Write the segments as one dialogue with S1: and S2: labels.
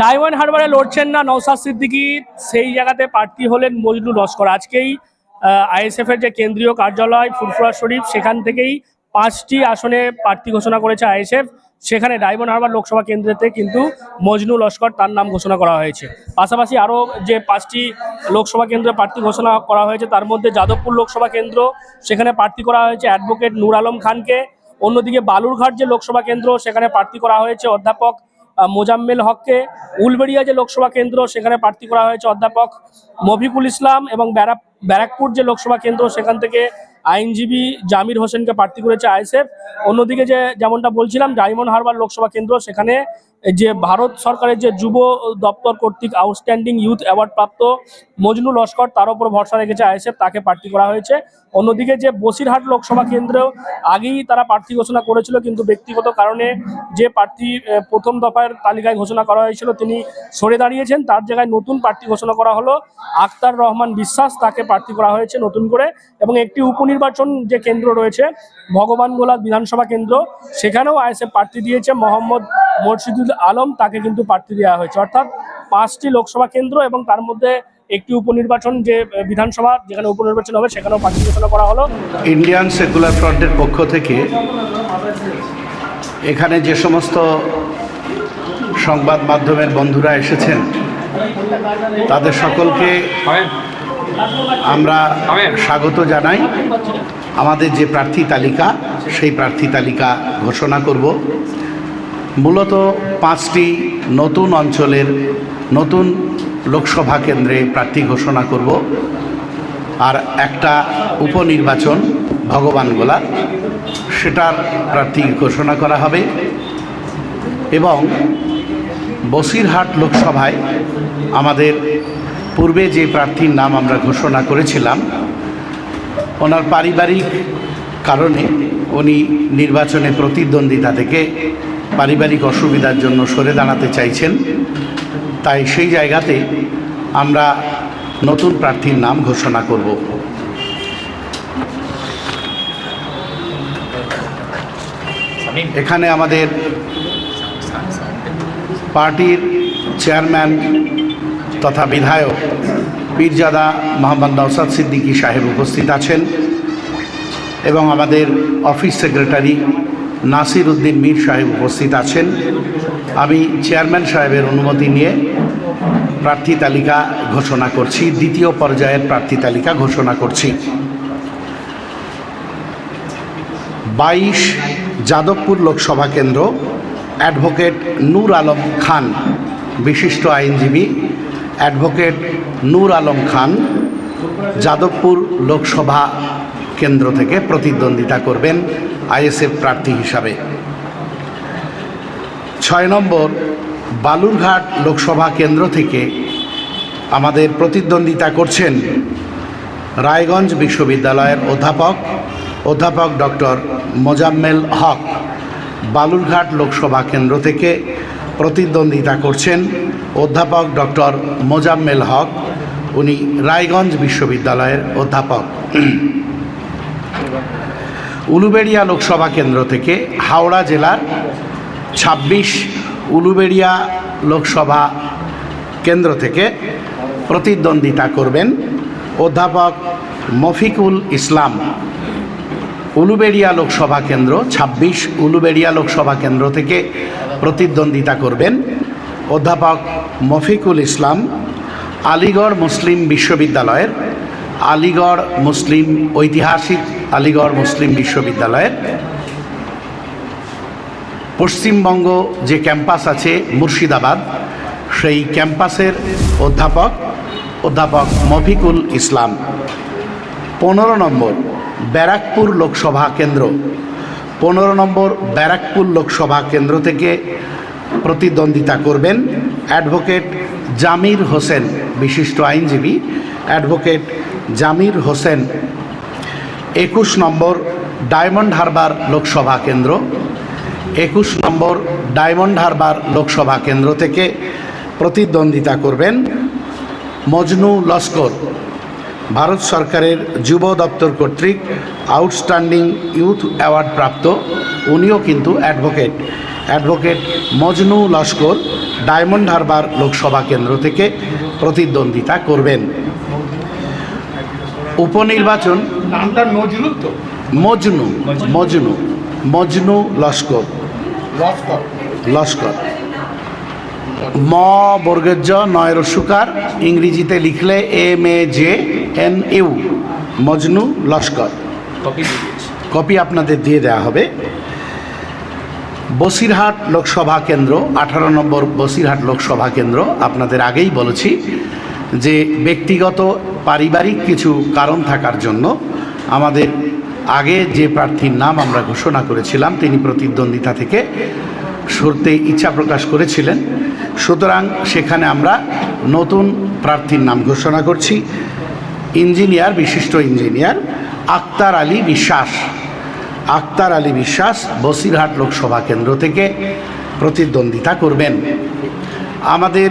S1: Diamond হারবারে লড়ছেন না নৌসাদ সিদ্দিকি, সেই জায়গাতে প্রার্থী হলেন মজনু লস্কর। আজকেই আইএসএফ এর যে কেন্দ্রীয় কার্যালয় ফুরফুরা শরীফ, সেখান থেকেই পাঁচটি আসনে প্রার্থী ঘোষণা করেছে আইএসএফ। সেখানে ডায়মন্ড হারবার লোকসভা কেন্দ্রেতে কিন্তু মজনু লস্কর তার নাম ঘোষণা করা হয়েছে। পাশাপাশি আরও যে পাঁচটি লোকসভা কেন্দ্রে প্রার্থী ঘোষণা করা হয়েছে, তার মধ্যে যাদবপুর লোকসভা কেন্দ্র, সেখানে প্রার্থী করা হয়েছে অ্যাডভোকেট নূর আলম খানকে। অন্যদিকে বালুরঘাট যে লোকসভা কেন্দ্র, সেখানে প্রার্থী করা হয়েছে অধ্যাপক মোজাম্মেল হককে উলবেড়িয়া যে লোকসভা কেন্দ্র, সেখানে প্রার্থী করা হয়েছে অধ্যাপক মফিকুল ইসলাম এবং ব্যারাক, ব্যারাকপুর যে লোকসভা কেন্দ্র, সেখান থেকে আইনজীবী জামির হোসেনকে প্রার্থী করেছে আইএসএফ। অন্যদিকে যে, যেমনটা বলছিলাম, ডায়মন্ড হারবার লোকসভা কেন্দ্র, সেখানে যে ভারত সরকারের যে যুব দপ্তর কর্তৃক আউটস্ট্যান্ডিং ইউথ অ্যাওয়ার্ড প্রাপ্ত মজনু লস্কর, তার উপর ভরসা রেখেছে আইএসএফ, তাকে প্রার্থী করা হয়েছে। অন্যদিকে যে বসিরহাট লোকসভা কেন্দ্রেও আগেই তারা প্রার্থী ঘোষণা করেছিল, কিন্তু ব্যক্তিগত কারণে যে প্রার্থী প্রথম দফার তালিকায় ঘোষণা করা হয়েছিল, তিনি সরে দাঁড়িয়েছেন। তার জায়গায় নতুন প্রার্থী ঘোষণা করা হলো আক্তার রহমান বিশ্বাস, তাকে প্রার্থী করা হয়েছে নতুন করে। এবং একটি উপনির্বাচন যে কেন্দ্র রয়েছে ভগবান ভগবানগোলা বিধানসভা কেন্দ্র, সেখানেও আইএসএফ প্রার্থী দিয়েছে মোহাম্মদ মর্শিদুল আলম, তাকে কিন্তু প্রার্থী দেওয়া হয়েছে। অর্থাৎ পাঁচটি লোকসভা কেন্দ্র এবং তার মধ্যে একটি উপনির্বাচন যে বিধানসভা, যেখানে উপনির্বাচন হবে, সেখানেও প্রার্থী ঘোষণা করা হলো।
S2: ইন্ডিয়ান সেকুলার ফ্রন্টের পক্ষ থেকে এখানে যে সমস্ত সংবাদ মাধ্যমের বন্ধুরা এসেছেন, তাদের সকলকে আমরা স্বাগত জানাই। আমাদের যে প্রার্থী তালিকা, সেই প্রার্থী তালিকা ঘোষণা করব। মূলত পাঁচটি নতুন অঞ্চলের নতুন লোকসভা কেন্দ্রে প্রার্থী ঘোষণা করব। আর একটা উপনির্বাচন ভগবানগোলা সেটার প্রার্থী ঘোষণা করা হবে। এবং বসিরহাট লোকসভায় আমাদের পূর্বে যে প্রার্থীর নাম আমরা ঘোষণা করেছিলাম, ওনার পারিবারিক কারণে উনি নির্বাচনে প্রতিদ্বন্দ্বিতা থেকে পারিবারিক অসুবিধার জন্য সরে দাঁড়াতে চাইছেন। তাই সেই জায়গাতে আমরা নতুন প্রার্থীর নাম ঘোষণা করব। এখানে আমাদের পার্টির চেয়ারম্যান তথা বিধায়ক পীরজাদা মোহাম্মদ নওসাদ সিদ্দিকী সাহেব উপস্থিত আছেন এবং আমাদের অফিস সেক্রেটারি নাসির উদ্দিন মীর সাহেব উপস্থিত আছেন। আমি চেয়ারম্যান সাহেবের অনুমতি নিয়ে প্রার্থী তালিকা ঘোষণা করছি, দ্বিতীয় পর্যায়ের প্রার্থী তালিকা ঘোষণা করছি। বাইশ যাদবপুর লোকসভা কেন্দ্র, অ্যাডভোকেট নূর আলম খান, বিশিষ্ট আইনজীবী, অ্যাডভোকেট নূর আলম খান, যাদবপুর লোকসভা কেন্দ্র থেকে প্রতিদ্বন্দ্বিতা করবেন আইএসএফ প্রার্থী হিসাবে। ছয় নম্বর, বালুরঘাট লোকসভা কেন্দ্র থেকে আমাদের প্রতিদ্বন্দ্বিতা করছেন রায়গঞ্জ বিশ্ববিদ্যালয়ের অধ্যাপক অধ্যাপক ডক্টর মোজাম্মেল হক। বালুরঘাট লোকসভা কেন্দ্র থেকে প্রতিদ্বন্দ্বিতা করছেন অধ্যাপক ডক্টর মোজাম্মেল হক। উনি রায়গঞ্জ বিশ্ববিদ্যালয়ের অধ্যাপক। উলুবেড়িয়া লোকসভা কেন্দ্র থেকে হাওড়া জেলার ছাব্বিশ উলুবেড়িয়া লোকসভা কেন্দ্র থেকে প্রতিদ্বন্দ্বিতা করবেন অধ্যাপক মফিকুল ইসলাম। উলুবেড়িয়া লোকসভা কেন্দ্র, ছাব্বিশ উলুবেড়িয়া লোকসভা কেন্দ্র থেকে প্রতিদ্বন্দ্বিতা করবেন অধ্যাপক মফিকুল ইসলাম, আলিগড় মুসলিম বিশ্ববিদ্যালয়ের আলিগড় মুসলিম ঐতিহাসিক আলিগড় মুসলিম বিশ্ববিদ্যালয়ের। পশ্চিমবঙ্গ যে ক্যাম্পাস আছে মুর্শিদাবাদ, সেই ক্যাম্পাসের অধ্যাপক অধ্যাপক মফিকুল ইসলাম। পনেরো নম্বর, ব্যারাকপুর লোকসভা কেন্দ্র। পনেরো নম্বর, ব্যারাকপুর লোকসভা কেন্দ্র থেকে প্রতিদ্বন্দ্বিতা করবেন অ্যাডভোকেট জামির হোসেন, বিশিষ্ট আইনজীবী। অ্যাডভোকেট জামির হোসেন একুশ নম্বর ডায়মন্ড হারবার লোকসভা কেন্দ্র। একুশ নম্বর ডায়মন্ড হারবার লোকসভা কেন্দ্র থেকে প্রতিদ্বন্দ্বিতা করবেন মজনু লস্কর। ভারত সরকারের যুব দপ্তর কর্তৃক আউটস্ট্যান্ডিং ইউথ অ্যাওয়ার্ড প্রাপ্ত, উনিও কিন্তু advocate. Advocate Majnu Laskar diamond Harbour Lok Sabha কেন্দ্র থেকে প্রতিদ্বন্দ্বিতা করবেন। উপনির্বাচন
S3: নামটা নজরুল তো?
S2: মজনু মজনু। মজনু লস্কর।
S3: লস্কর।
S2: লস্কর। ম বর্গজ নয় রস্যুকার ইংরেজিতে লিখলে M A J N U. Majnu Laskar.
S3: Copy
S2: copy আপনাদের দিয়ে দেওয়া হবে। বসিরহাট লোকসভা কেন্দ্র আঠারো নম্বর বসিরহাট লোকসভা কেন্দ্র আপনাদের আগেই বলেছি। যে ব্যক্তিগত পারিবারিক কিছু কারণ থাকার জন্য আমাদের আগে যে প্রার্থীর নাম আমরা ঘোষণা করেছিলাম, তিনি প্রতিদ্বন্দ্বিতা থেকে সরতে ইচ্ছা প্রকাশ করেছিলেন। সুতরাং সেখানে আমরা নতুন প্রার্থীর নাম ঘোষণা করছি। ইঞ্জিনিয়ার, বিশিষ্ট ইঞ্জিনিয়ার আক্তার আলী বিশ্বাস। আক্তার আলী বিশ্বাস বসিরহাট লোকসভা কেন্দ্র থেকে প্রতিদ্বন্দ্বিতা করবেন। আমাদের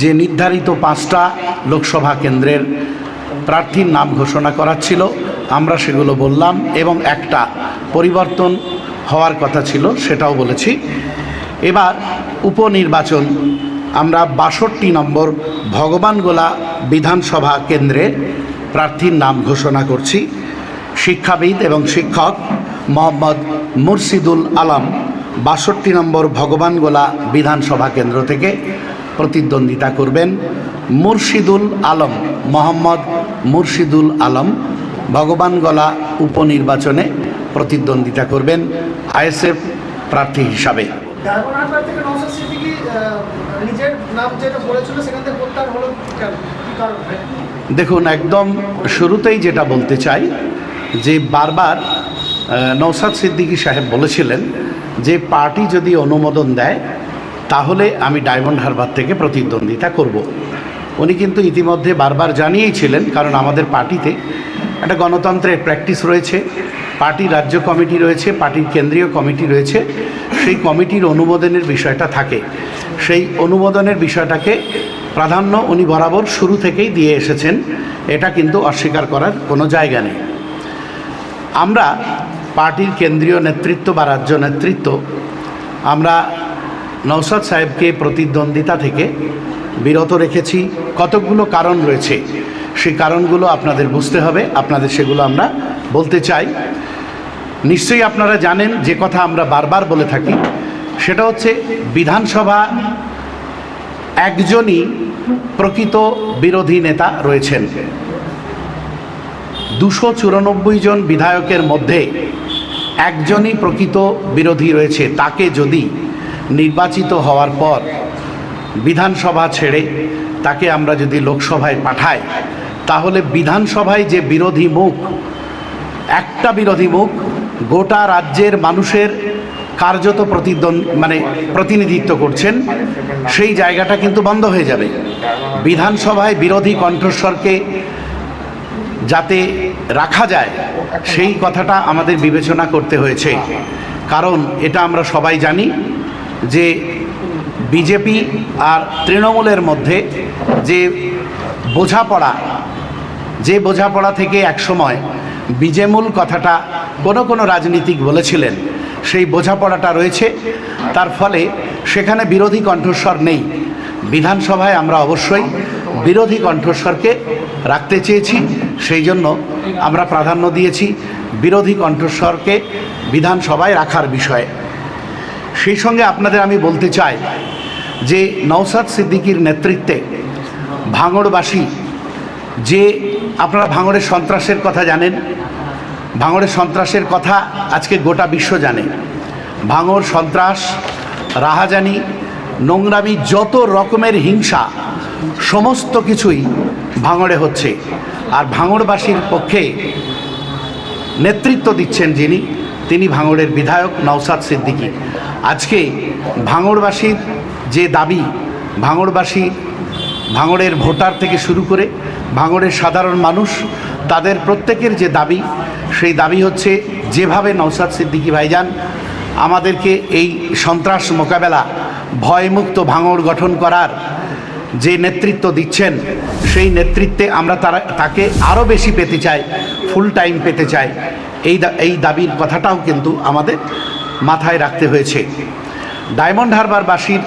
S2: যে নির্ধারিত পাঁচটা লোকসভা কেন্দ্রের প্রার্থীর নাম ঘোষণা করা ছিল, আমরা সেগুলো বললাম এবং একটা পরিবর্তন হওয়ার কথা ছিল, সেটাও বলেছি। এবার উপনির্বাচন, আমরা বাষট্টি নম্বর ভগবানগোলা বিধানসভা কেন্দ্রে প্রার্থীর নাম ঘোষণা করছি। শিক্ষাবিদ এবং শিক্ষক মোহাম্মদ মুর্শিদুল আলম বাষট্টি নম্বর ভগবানগোলা বিধানসভা কেন্দ্র থেকে প্রতিদ্বন্দ্বিতা করবেন মুর্শিদুল আলম মোহাম্মদ মুর্শিদুল আলম। ভগবানগোলা উপনির্বাচনে প্রতিদ্বন্দ্বিতা করবেন আইএসএফ প্রার্থী হিসাবে। দেখুন একদম শুরুতেই যেটা বলতে চাই যে বারবার নৌসাদ সিদ্দিকী সাহেব বলেছিলেন যে পার্টি যদি অনুমোদন দেয় তাহলে আমি ডায়মন্ড হারবার থেকে প্রতিদ্বন্দ্বিতা করব। উনি কিন্তু ইতিমধ্যে বারবার জানিয়েছিলেন, কারণ আমাদের পার্টিতে একটা গণতন্ত্রের প্র্যাকটিস রয়েছে পার্টির রাজ্য কমিটি রয়েছে, পার্টির কেন্দ্রীয় কমিটি রয়েছে, সেই কমিটির অনুমোদনের বিষয়টা থাকে সেই অনুমোদনের বিষয়টাকে প্রাধান্য উনি বরাবর শুরু থেকেই দিয়ে এসেছেন, এটা কিন্তু অস্বীকার করার কোনো জায়গা নেই আমরা পার্টির কেন্দ্রীয় নেতৃত্ব বা রাজ্য নেতৃত্ব, আমরা নৌসাদ সাহেবকে প্রতিদ্বন্দ্বিতা থেকে বিরত রেখেছি। কতকগুলো কারণ রয়েছে। সেই কারণগুলো আপনাদের বুঝতে হবে। আপনাদের সেগুলো আমরা বলতে চাই। নিশ্চয়ই আপনারা জানেন যে কথা আমরা বারবার বলে থাকি, সেটা হচ্ছে বিধানসভা একজনই প্রকৃত বিরোধী নেতা রয়েছেন। দুশো চুরানব্বই জন বিধায়কের মধ্যে একজনই প্রকৃত বিরোধী রয়েছে। তাকে যদি নির্বাচিত হওয়ার পর বিধানসভা ছেড়ে তাকে আমরা যদি লোকসভায় পাঠাই, তাহলে বিধানসভায় যে বিরোধী মুখ, একটা বিরোধী মুখ, গোটা রাজ্যের মানুষের কার্যত প্রতিদ্বন্দ্ব মানে প্রতিনিধিত্ব করছেন, সেই জায়গাটা কিন্তু বন্ধ হয়ে যাবে। বিধানসভায় বিরোধী কণ্ঠস্বরকে যাতে রাখা যায়, সেই কথাটা আমাদের বিবেচনা করতে হয়েছে। কারণ এটা আমরা সবাই জানি যে বিজেপি আর তৃণমূলের মধ্যে যে বোঝাপড়া যে বোঝাপড়া থেকে একসময় বিজেমূল কথাটা কোনো কোনো রাজনীতিক বলেছিলেন, সেই বোঝাপড়াটা রয়েছে। তার ফলে সেখানে বিরোধী কণ্ঠস্বর নেই। বিধানসভায় আমরা অবশ্যই বিরোধী কণ্ঠস্বরকে রাখতে চেয়েছি, সেই জন্য আমরা প্রাধান্য দিয়েছি বিরোধী কণ্ঠস্বরকে বিধানসভায় রাখার বিষয়ে। সেই সঙ্গে আপনাদের আমি বলতে চাই যে নওসাদ সিদ্দিকীর নেতৃত্বে ভাঙড়বাসী যে আপনারা ভাঙড়ের সন্ত্রাসের কথা জানেন, ভাঙড়ের সন্ত্রাসের কথা আজকে গোটা বিশ্ব জানে। ভাঙড় সন্ত্রাস, রাহাজানি, নোংরামি, যত রকমের হিংসা, সমস্ত কিছুই ভাঙড়ে হচ্ছে। আর ভাঙড়বাসীর পক্ষে নেতৃত্ব দিচ্ছেন যিনি, তিনি ভাঙড়ের বিধায়ক নওসাদ সিদ্দিকী। আজকে ভাঙড়বাসীর যে দাবি, ভাঙড়বাসী ভাঙড়ের ভোটার থেকে শুরু করে ভাঙড়ের সাধারণ মানুষ, তাদের প্রত্যেকের যে দাবি, সেই দাবি হচ্ছে যেভাবে নওসাদ সিদ্দিকী ভাইজান আমাদেরকে এই সন্ত্রাস মোকাবেলা ভয়মুক্ত ভাঙড় গঠন করার যে নেতৃত্ব দিচ্ছেন, সেই নেতৃত্বে আমরা তারা, তাকে আরও বেশি পেতে চাই ফুল টাইম পেতে চাই। এই এই দাবির কথাটাও কিন্তু আমাদের মাথায় রাখতে হয়েছে। ডায়মন্ড হারবারবাসীর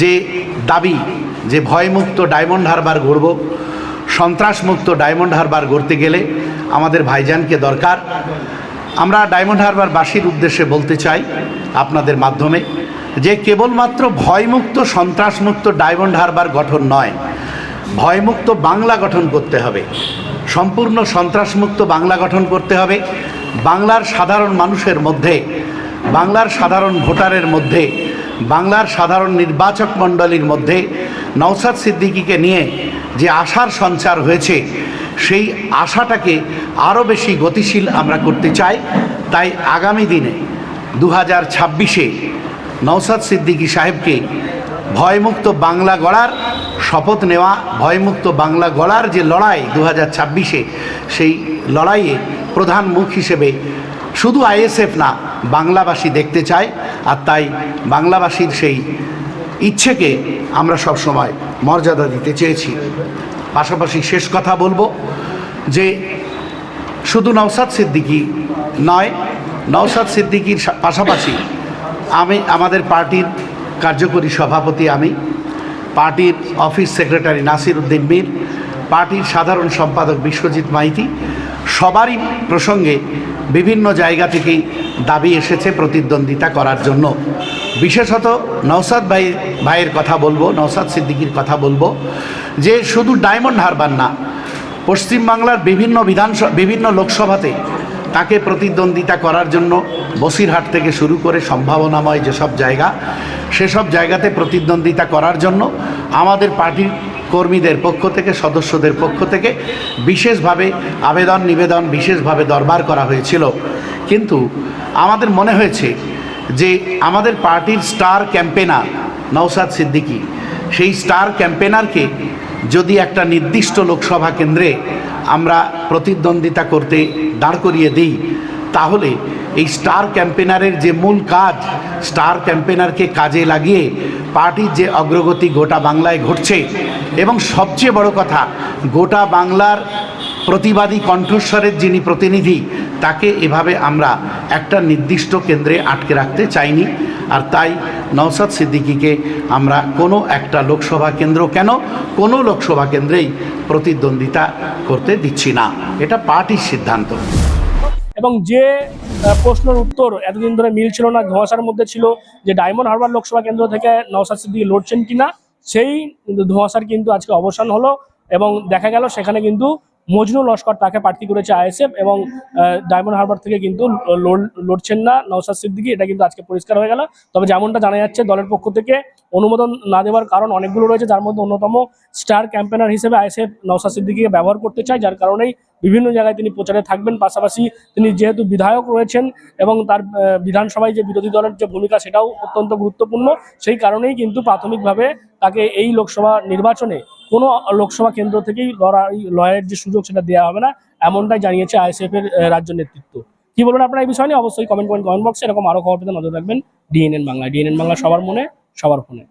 S2: যে দাবি যে ভয়মুক্ত ডায়মন্ড হারবার গড়ব সন্ত্রাসমুক্ত ডায়মন্ড হারবার গড়তে গেলে আমাদের ভাইজানকে দরকার। আমরা ডায়মন্ড হারবারবাসীর উদ্দেশ্যে বলতে চাই আপনাদের মাধ্যমে যে কেবলমাত্র ভয়মুক্ত, সন্ত্রাসমুক্ত ডায়মন্ড হারবার গঠন নয়, ভয়মুক্ত বাংলা গঠন করতে হবে। সম্পূর্ণ সন্ত্রাসমুক্ত বাংলা গঠন করতে হবে। বাংলার সাধারণ মানুষের মধ্যে বাংলার সাধারণ ভোটারের মধ্যে, বাংলার সাধারণ নির্বাচক মণ্ডলীর মধ্যে নওসাদ সিদ্দিকিকে নিয়ে যে আশার সঞ্চার হয়েছে, সেই আশাটাকে আরও বেশি গতিশীল আমরা করতে চাই। তাই আগামী দিনে দু হাজার ছাব্বিশে নওসাদ সিদ্দিকী সাহেবকে ভয়মুক্ত বাংলা গড়ার শপথ নেওয়া, ভয়মুক্ত বাংলা গড়ার যে লড়াই দু হাজার ছাব্বিশে, সেই লড়াইয়ে প্রধান মুখ হিসেবে শুধু আইএসএফ না, বাংলাবাসী দেখতে চায় আর তাই বাংলাবাসীর সেই ইচ্ছেকে আমরা সবসময় মর্যাদা দিতে চেয়েছি। পাশাপাশি শেষ কথা বলব যে শুধু নওসাদ সিদ্দিকী নয় নওসাদ সিদ্দিকীর পাশাপাশি আমি, আমাদের পার্টির কার্যকরী সভাপতি আমি, পার্টির অফিস সেক্রেটারি নাসির উদ্দিন মীর পার্টির সাধারণ সম্পাদক বিশ্বজিৎ মাইতি সবারই প্রসঙ্গে বিভিন্ন জায়গা থেকেই দাবি এসেছে প্রতিদ্বন্দ্বিতা করার জন্য। বিশেষত নওসাদ ভাই, ভাইয়ের কথা বলব, নওসাদ সিদ্দিকীর কথা বলব যে শুধু ডায়মন্ড হারবার না, পশ্চিমবাংলার বিভিন্ন বিধানসভা বিভিন্ন লোকসভাতে তাকে প্রতিদ্বন্দ্বিতা করার জন্য বসিরহাট থেকে শুরু করে সম্ভাবনাময় যেসব জায়গা, সেসব জায়গাতে প্রতিদ্বন্দ্বিতা করার জন্য আমাদের পার্টির কর্মীদের পক্ষ থেকে, সদস্যদের পক্ষ থেকে বিশেষভাবে আবেদন, নিবেদন বিশেষভাবে দরবার করা হয়েছিল। কিন্তু আমাদের মনে হয়েছে যে আমাদের পার্টির স্টার ক্যাম্পেনার নওসাদ সিদ্দিকী, সেই স্টার ক্যাম্পেনারকে যদি একটা নির্দিষ্ট লোকসভা কেন্দ্রে আমরা প্রতিদ্বন্দ্বিতা করতে দাঁড় করিয়ে দিই তাহলে এই স্টার ক্যাম্পেনারের যে মূল কাজ, স্টার ক্যাম্পেনারকে কাজে লাগিয়ে পার্টির যে অগ্রগতি গোটা বাংলায় ঘটছে। এবং সবচেয়ে বড় কথা, গোটা বাংলার প্রতিবাদী কণ্ঠস্বরের যিনি প্রতিনিধি, তাকে এভাবে আমরা একটা নির্দিষ্ট কেন্দ্রে আটকে রাখতে চাইনি। আর তাই নওসাদ সিদ্দিকীকে আমরা কোনো একটা লোকসভা কেন্দ্র কেন কোনো লোকসভা কেন্দ্রেই প্রতিদ্বন্দ্বিতা করতে দিচ্ছি না। এটা পার্টির সিদ্ধান্ত।
S1: এবং যে প্রশ্নের উত্তর এতদিন ধরে মিলছিল না, ধোঁয়াশার মধ্যে ছিল যে ডায়মন্ড হারবার লোকসভা কেন্দ্র থেকে নওসাদ সিদ্দিকি লড়ছেন কিনা, সেই ধোঁয়াশার কিন্তু আজকে অবসান হলো এবং দেখা গেল সেখানে কিন্তু মজনু লস্কর তাকে প্রার্থী করেছে আইএসএফ এবং ডায়মন্ড হারবার থেকে কিন্তু লড়ছেন না নওসাদ সিদ্দিকি, এটা কিন্তু আজকে পরিষ্কার হয়ে গেল। তবে যেমনটা জানা যাচ্ছে দলের পক্ষ থেকে অনুমোদন না দেওয়ার কারণ অনেকগুলো রয়েছে, যার মধ্যে অন্যতম স্টার ক্যাম্পেনার হিসেবে আইএসএফ নওসাদ সিদ্দিকিকে ব্যবহার করতে চায়, যার কারণেই বিভিন্ন জায়গায় তিনি প্রচারে থাকবেন। পাশাপাশি তিনি যেহেতু বিধায়ক রয়েছেন এবং তার বিধানসভায় যে বিরোধী দলের যে ভূমিকা সেটাও অত্যন্ত গুরুত্বপূর্ণ, সেই কারণেই কিন্তু প্রাথমিকভাবে তাকে এই লোকসভা নির্বাচনে কোনো লোকসভা কেন্দ্র থেকেই লড়াই, লড়াইয়ের যে সুযোগ সেটা দেওয়া হবে না, এমনটাই জানিয়েছে আইএসএফ এর রাজ্য নেতৃত্ব। কি বলবেন আপনারা এই বিষয় নিয়ে? অবশ্যই কমেন্ট করেন কমেন্ট বক্সে এরকম আরও খবর পেতে নজর রাখবেন। ডিএনএন বাংলা ডিএনএন বাংলা সবার মনে। সবার ফোনে।